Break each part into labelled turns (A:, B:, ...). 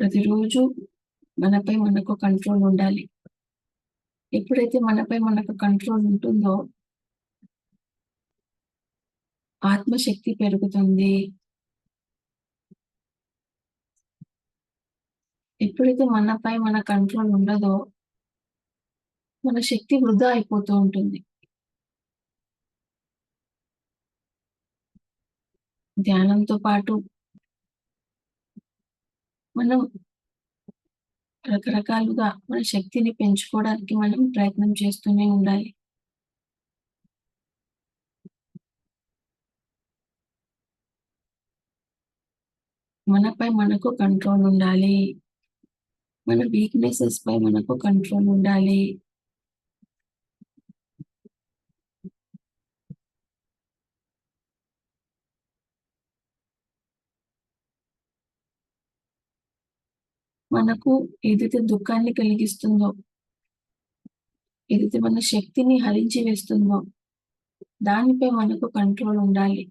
A: ప్రతిరోజు మనపై మనకు కంట్రోల్ ఉండాలి. ఎప్పుడైతే మనపై మనకు కంట్రోల్ ఉంటుందో ఆత్మశక్తి పెరుగుతుంది. ఎప్పుడైతే మనపై మన కంట్రోల్ ఉండదో మన శక్తి వృధా అయిపోతూ ఉంటుంది. ధ్యానంతో పాటు మనం రకరకాలుగా మన శక్తిని పెంచుకోవడానికి మనం ప్రయత్నం చేస్తూనే ఉండాలి. మనపై మనకు కంట్రోల్ ఉండాలి. మన వీక్నెసెస్ పై మనకు కంట్రోల్ ఉండాలి. మనకు ఏదైతే దుఃఖాన్ని కలిగిస్తుందో ఏదైతే మన శక్తిని హరించి వేస్తుందో దానిపై మనకు కంట్రోల్ ఉండాలి.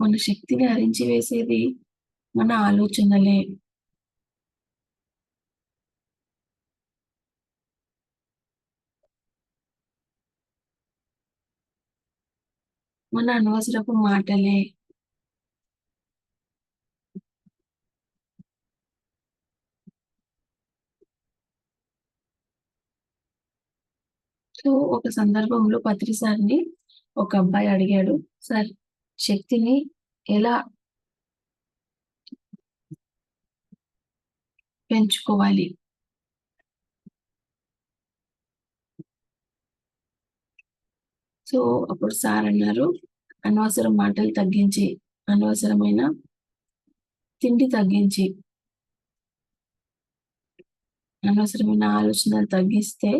A: మన శక్తిని హరించి వేసేది మన ఆలోచనలే. మన అనవసరపు మాటలే. సో ఒక సందర్భంలో పత్రి సార్ని ఒక అబ్బాయి అడిగాడు సార్ శక్తిని ఎలా పెంచుకోవాలి? సో అప్పుడు సార్ అన్నారు అనవసరం మాటలు తగ్గించి అనవసరమైన తిండి తగ్గించి అనవసరమైన ఆలోచనలు తగ్గిస్తే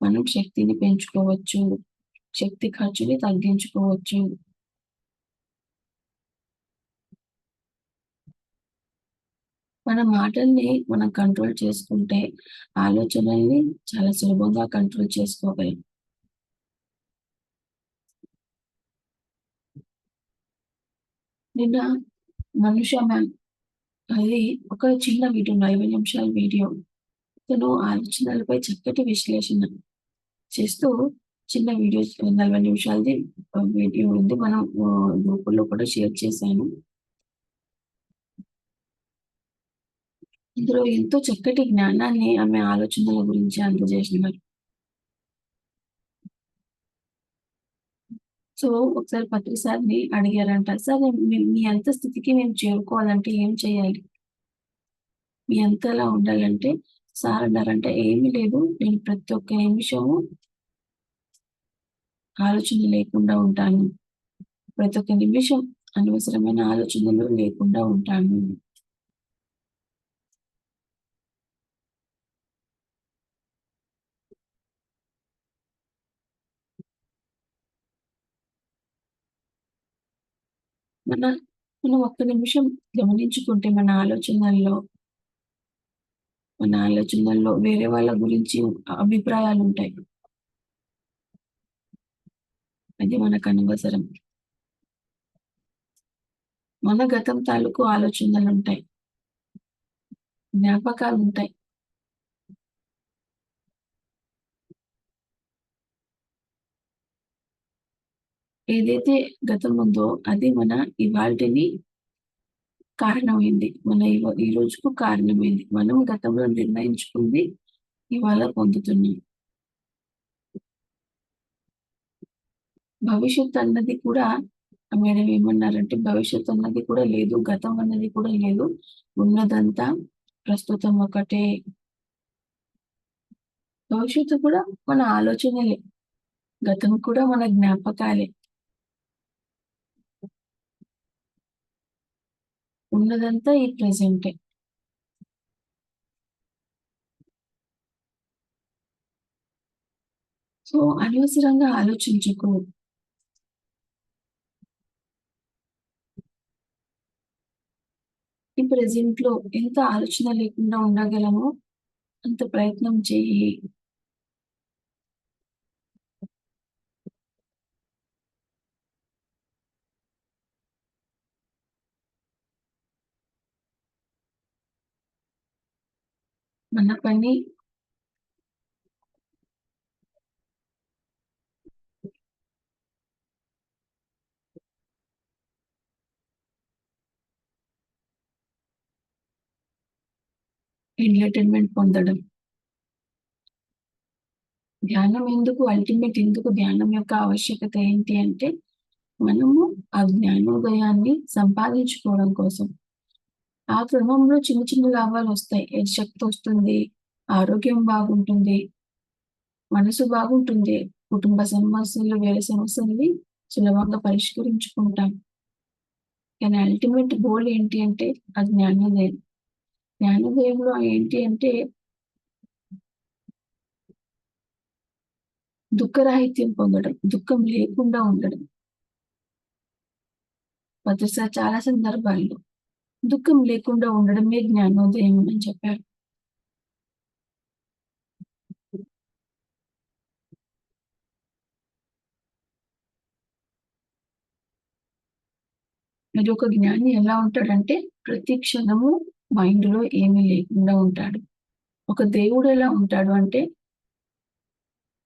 A: మనం శక్తిని పెంచుకోవచ్చు శక్తి ఖర్చుని తగ్గించుకోవచ్చు. మన మాటల్ని మనం కంట్రోల్ చేసుకుంటే ఆలోచనల్ని చాలా సులభంగా కంట్రోల్ చేసుకోగలం. నిన్న మనుష మ్యామ్ అది ఒక చిన్న వీడియో నలభై నిమిషాల వీడియో. తను ఆలోచనలపై చక్కటి విశ్లేషణ చేస్తూ చిన్న వీడియో నలభై నిమిషాలది వీడియో ఉంది. మనం గ్రూపుల్లో కూడా షేర్ చేశాను. ఇందులో ఎంతో చక్కటి జ్ఞానాన్ని ఆమె ఆలోచనల గురించి అందజేసినారు సో ఒకసారి పత్రి సార్ని అడిగారంట సార్ మీ అంత స్థితికి మేము చేరుకోవాలంటే ఏం చేయాలి? మీ అంతలా ఉండాలంటే? సార్ అన్నారంటే ఏమీ లేదు నేను ప్రతి ఒక్క నిమిషము ఆలోచన లేకుండా ఉంటాను. ప్రతి ఒక్క నిమిషం అనవసరమైన ఆలోచనలు లేకుండా ఉంటాను. మన మనం ఒక్క నిమిషం గమనించుకుంటే మన ఆలోచనల్లో మన ఆలోచనల్లో వేరే వాళ్ళ గురించి అభిప్రాయాలు ఉంటాయి. అది మనకు అనవసరం. మన గతం తాలూకు ఆలోచనలు ఉంటాయి. జ్ఞాపకాలు ఉంటాయి. ఏదైతే గతం ఉందో అది మన ఇవాళని కారణమైంది మన ఈ రోజుకు కారణమైంది మనం గతంలో నిర్ణయించుకుంది ఇవాళ పొందుతున్నాం. భవిష్యత్ అన్నది కూడా మేడం ఏమన్నారంటే భవిష్యత్ అన్నది కూడా లేదు గతం అన్నది కూడా లేదు ఉన్నదంతా ప్రస్తుతం ఒకటే. భవిష్యత్తు కూడా మన ఆలోచనలే గతం కూడా మన జ్ఞాపకాలే. ఉన్నదంతా ఈ ప్రెసెంటే సో అనవసరంగా ఆలోచించకు. ఈ ప్రెసెంట్లో ఎంత ఆలోచన లేకుండా ఉండగలమో అంత ప్రయత్నం చేయి. మన పని ఎంటర్‌టైన్‌మెంట్ పొందడం. ధ్యానం ఎందుకు అల్టిమేట్ ఎందుకు ధ్యానం యొక్క ఆవశ్యకత ఏంటి అంటే, మనము ఆ జ్ఞానోదయాన్ని సంపాదించుకోవడం కోసం. ఆ క్రమంలో చిన్న చిన్న లాభాలు వస్తాయి శక్తి వస్తుంది ఆరోగ్యం బాగుంటుంది. మనసు బాగుంటుంది. కుటుంబ సమస్యలు, వేరే సమస్యలని సులభంగా పరిష్కరించుకుంటాం. కానీ అల్టిమేట్ గోల్ ఏంటి అంటే ఆ జ్ఞానోదయం. జ్ఞానోదయంలో ఏంటి అంటే దుఃఖరాహిత్యం పొందడం. దుఃఖం లేకుండా ఉండడం. ప్రతిసారి చాలా సందర్భాల్లో దుఃఖం లేకుండా ఉండడమే జ్ఞానోదయం అని చెప్పారు. మరి ఒక జ్ఞాని ఎలా ఉంటాడంటే, ప్రతి క్షణము మైండ్‌లో ఏమీ లేకుండా ఉంటాడు. ఒక దేవుడు ఎలా ఉంటాడు అంటే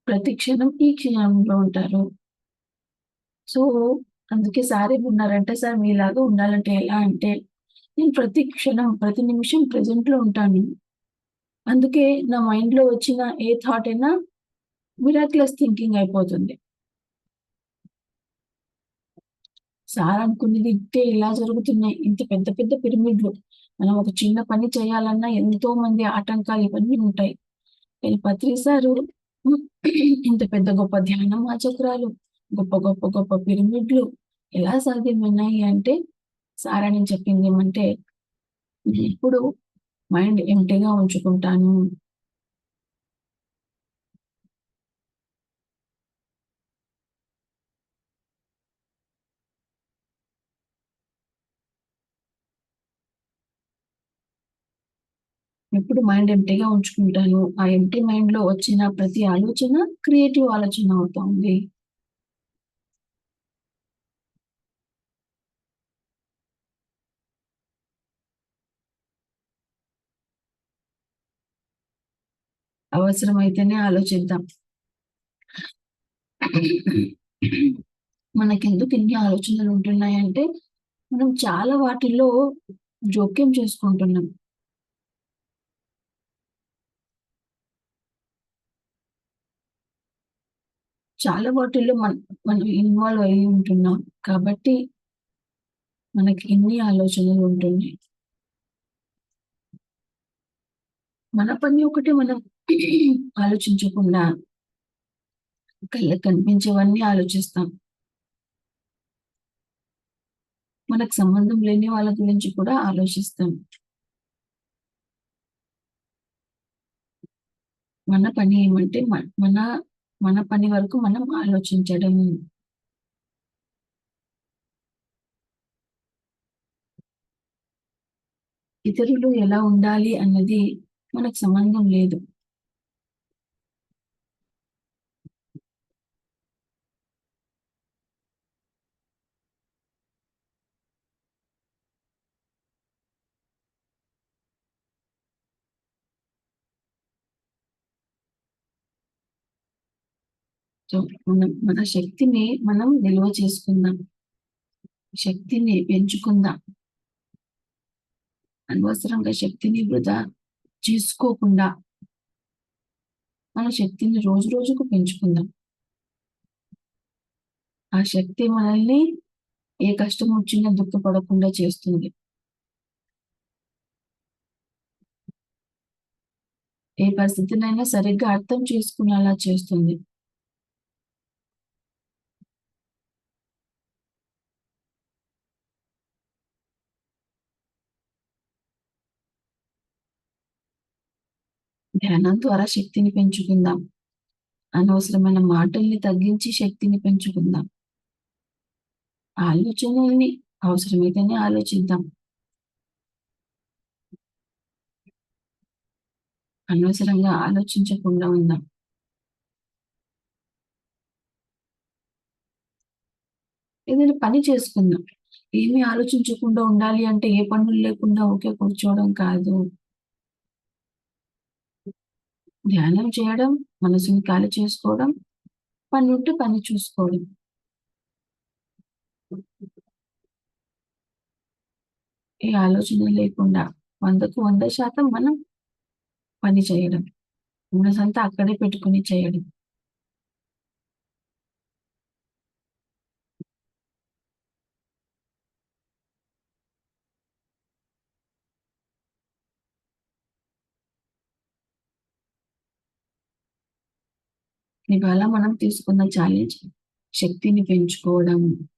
A: ప్రతి క్షణం ఈ క్షణంలో ఉంటారు. సో, అందుకే సార్ ఏమన్నారంటే, "సార్ మీలాగా ఉండాలంటే ఎలా అంటే, నేను ప్రతి క్షణం, ప్రతి నిమిషం ప్రెజెంట్‌లో ఉంటాను. అందుకే నా మైండ్‌లో వచ్చిన ఏ థాట్ అయినా మిరాక్యులస్ థింకింగ్ అయిపోతుంది." సార్ అనుకున్నది ఇంతే ఇలా జరుగుతున్నాయి. ఇంత పెద్ద పెద్ద పిరమిడ్‌లు. మనం ఒక చిన్న పని చేయాలన్నా ఎంతో మంది ఆటంకాలు ఇవన్నీ ఉంటాయి. కానీ పత్రి సారు ఇంత పెద్ద గొప్ప ధ్యానం ఆచక్రాలు గొప్ప గొప్ప గొప్ప పిరమిడ్‌లు ఎలా సాధ్యమైనాయి అంటే, సారా అని చెప్పింది ఏమంటే, "నేనెప్పుడు మైండ్ ఎంటీగా ఉంచుకుంటాను." ఎప్పుడు మైండ్ ఎంటీగా ఉంచుకుంటాను. ఆ ఎంటీ మైండ్లో వచ్చిన ప్రతి ఆలోచన క్రియేటివ్ ఆలోచన అవుతుంది. అవసరమైతేనే ఆలోచిద్దాం. మనకెందుకు ఇన్ని ఆలోచనలు ఉంటున్నాయంటే, మనం చాలా వాటిల్లో జోక్యం చేసుకుంటున్నాం. చాలా వాటిల్లో మన మనం ఇన్వాల్వ్ అయ్యి ఉంటున్నాం. కాబట్టి మనకి ఇన్ని ఆలోచనలు ఉంటున్నాయి. మన పని ఒకటి మనం ఆలోచించకుండా కళ్ళకు కనిపించేవన్నీ ఆలోచిస్తాం. మనకు సంబంధం లేని వాళ్ళ గురించి కూడా ఆలోచిస్తాం. మన పని ఏమంటే మన మన పని వరకు మనం ఆలోచించడం. ఇతరులు ఎలా ఉండాలి అన్నది మనకు సంబంధం లేదు. సో, మనం మన శక్తిని మనం నిల్వ చేసుకుందాం. శక్తిని పెంచుకుందాం. అనవసరంగా శక్తిని వృధా చేసుకోకుండా మన శక్తిని రోజు రోజుకు పెంచుకుందాం. ఆ శక్తి మనల్ని ఏ కష్టం వచ్చినా దుఃఖపడకుండా చేస్తుంది. ఏ పరిస్థితినైనా సరిగ్గా అర్థం చేసుకునేలా చేస్తుంది. ధ్యానం ద్వారా శక్తిని పెంచుకుందాం. అనవసరమైన మాటల్ని తగ్గించి శక్తిని పెంచుకుందాం. ఆలోచనల్ని అవసరమైతేనే ఆలోచిద్దాం. అనవసరంగా ఆలోచించకుండా ఉందాం. ఏదైనా పని చేసుకుందాం. ఏమీ ఆలోచించకుండా ఉండాలి అంటే ఏ పనులు లేకుండా ఒకే కూర్చోవడం కాదు. ధ్యానం చేయడం, మనసుని ఖాళీ చేసుకోవడం, పనుంటే పని చూసుకోవడం. ఏ ఆలోచన లేకుండా 100కు 100% మనం పని చేయడం. మనసంతా అక్కడే పెట్టుకొని చేయడం. ఇవాళ మనం తీసుకున్న ఛాలెంజ్ శక్తిని పెంచుకోవడం.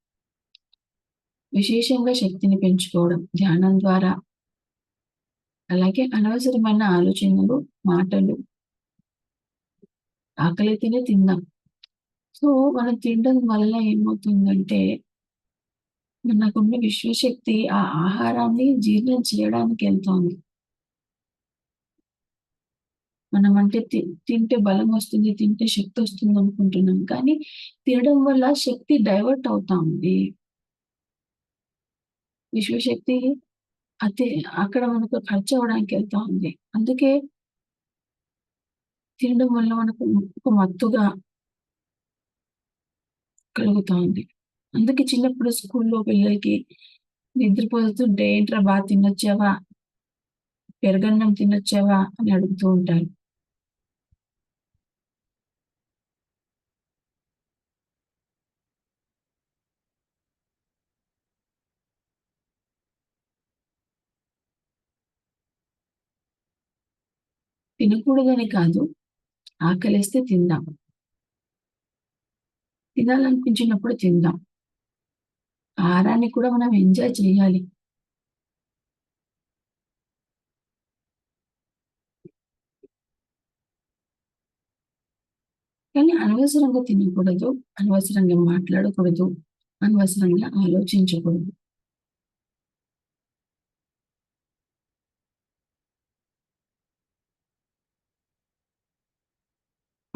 A: విశేషంగా శక్తిని పెంచుకోవడం ధ్యానం ద్వారా. అలాగే అనవసరమైన ఆలోచనలు, మాటలు ఆకలైతేనే తిందాం. సో, మనం తినడం వల్ల ఏమవుతుందంటే మనకున్న విశ్వశక్తి ఆ ఆహారాన్ని జీర్ణం చేయడానికి వెళ్తోంది మనం తి తింటే బలం వస్తుంది తింటే శక్తి వస్తుంది అనుకుంటున్నాం కానీ తినడం వల్ల శక్తి డైవర్ట్ అవుతా ఉంది. విశ్వశక్తి అతే అక్కడ మనకు ఖర్చు అవ్వడానికి వెళ్తా ఉంది. అందుకే తినడం వల్ల మనకు ఒక మత్తుగా కలుగుతా ఉంది. అందుకే చిన్నప్పుడు స్కూల్లో పిల్లలకి నిద్రపోతుంటే "ఏంట్రా బాగా తినొచ్చావా? పెరగన్నం తినొచ్చావా?" అని అడుగుతూ ఉంటారు. తినకూడదని కాదు. ఆకలిస్తే తిందాం. తినాలనిపించినప్పుడు తిందాం. ఆహారాన్ని కూడా మనం ఎంజాయ్ చేయాలి. కానీ అనవసరంగా తినకూడదు. అనవసరంగా మాట్లాడకూడదు. అనవసరంగా ఆలోచించకూడదు.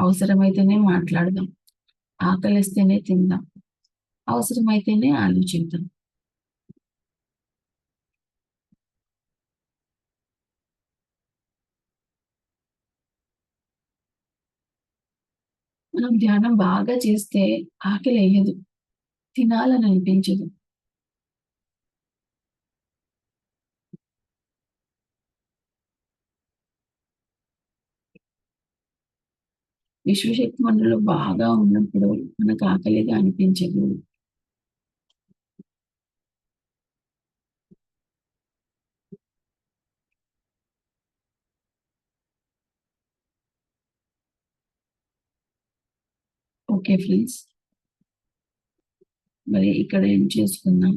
A: అవసరమైతేనే మాట్లాడదాం. ఆకలిస్తేనే తిందాం. అవసరమైతేనే ఆలోచిద్దాం. మనం ధ్యానం బాగా చేస్తే ఆకలేయదు. తినాలని అనిపించదు. విశ్వశక్తి మనలో బాగా ఉన్నప్పుడు మనకు ఆకలిగా అనిపించదు. Okay friends. మరి ఇక్కడ ఏం చేసుకుందాం.